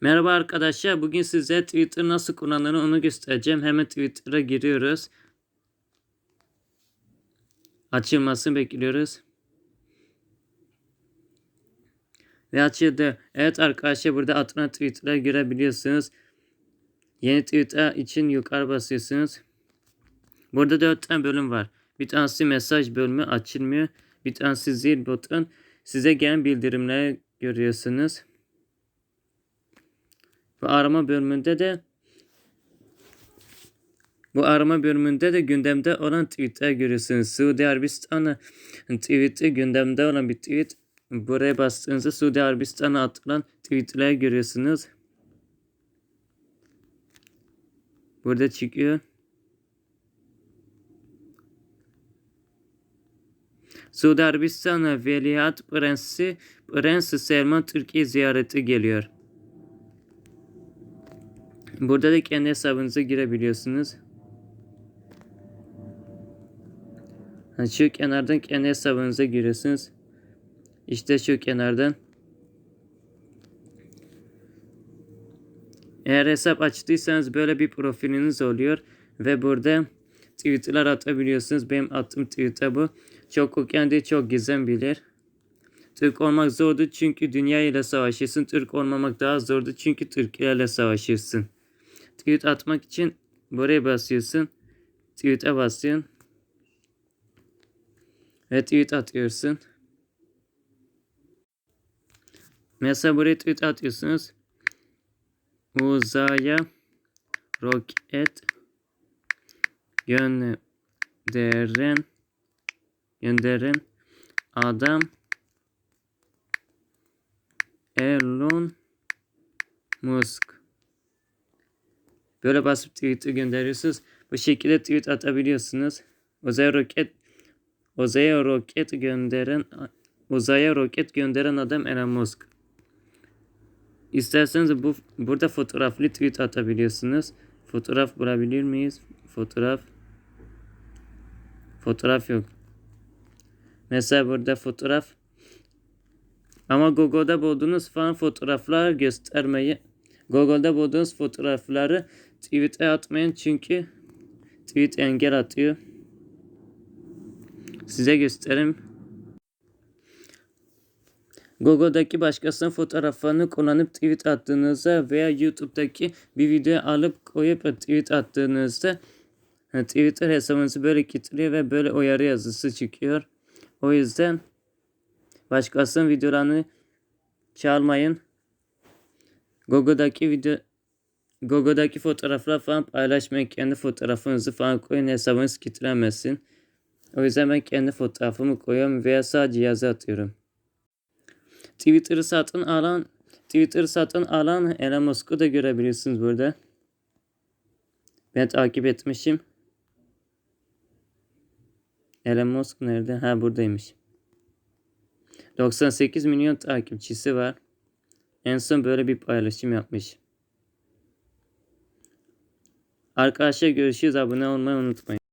Merhaba arkadaşlar. Bugün size Twitter nasıl kullanılır onu göstereceğim. Hemen Twitter'a giriyoruz. Açılmasını bekliyoruz. Ve açıldı. Evet arkadaşlar burada atına Twitter'a girebiliyorsunuz. Yeni Twitter için yukarı basıyorsunuz. Burada dört tane bölüm var. Bir tanesi mesaj bölümü açılmıyor. Bir tanesi zil buton. Size gelen bildirimleri görüyorsunuz. Bu arama bölümünde de bu arama bölümünde de gündemde olan tweetler görüyorsunuz. Suudi Arabistan'a tweet'i gündemde olan bir tweet. Buraya bastığınızda Suudi Arabistan'a atılan tweetler görüyorsunuz. Burada çıkıyor. Suudi Arabistan'a Veliaht Prensi Prens Selman Türkiye ziyareti geliyor. Burada da kendi hesabınıza girebiliyorsunuz. Şu kenardan kendi hesabınıza giriyorsunuz. İşte şu kenardan. Eğer hesap açtıysanız böyle bir profiliniz oluyor. Ve burada tweetler atabiliyorsunuz. Benim attığım tweet'e bu. Çok okuyan değil çok gizem bilir. Türk olmak zordu çünkü dünya ile savaşırsın. Türk olmamak daha zordu çünkü Türkiye ile savaşırsın. Tweet atmak için buraya basıyorsun. Tweet'e basıyorsun. Ve tweet atıyorsun. Mesela buraya tweet atıyorsunuz. Uzaya roket gönderen gönderen adam Elon Musk. Böyle basıp tweet'i gönderiyorsunuz. Bu şekilde tweet atabiliyorsunuz. Uzaya roket uzaya roket gönderen uzaya roket gönderen adam Elon Musk. İsterseniz bu burada fotoğraflı tweet atabiliyorsunuz. Fotoğraf bulabilir miyiz? Fotoğraf Fotoğraf yok. Mesela burada fotoğraf ama Google'da bulduğunuz falan fotoğraflar göstermeyi Google'da bulduğunuz fotoğrafları tweet'e atmayın çünkü tweet engel atıyor. Size göstereyim. Google'daki başkasının fotoğraflarını kullanıp tweet attığınızda veya YouTube'daki bir video alıp koyup tweet attığınızda Twitter hesabınızı böyle kilitliyor ve böyle uyarı yazısı çıkıyor. O yüzden başkasının videolarını çalmayın. Google'daki video Google'daki fotoğraflar falan paylaşmayın. Kendi fotoğrafınızı falan koyun hesabınız kilitlenmesin. O yüzden ben kendi fotoğrafımı koyuyorum veya sadece yazı atıyorum. Twitter'ı satın alan Twitter satın alan Elon Musk'u da görebilirsiniz burada. Ben takip etmişim. Elon Musk nerede? Ha buradaymış. 98 milyon takipçisi var. En son böyle bir paylaşım yapmış. Arkadaşlar görüşürüz. Abone olmayı unutmayın.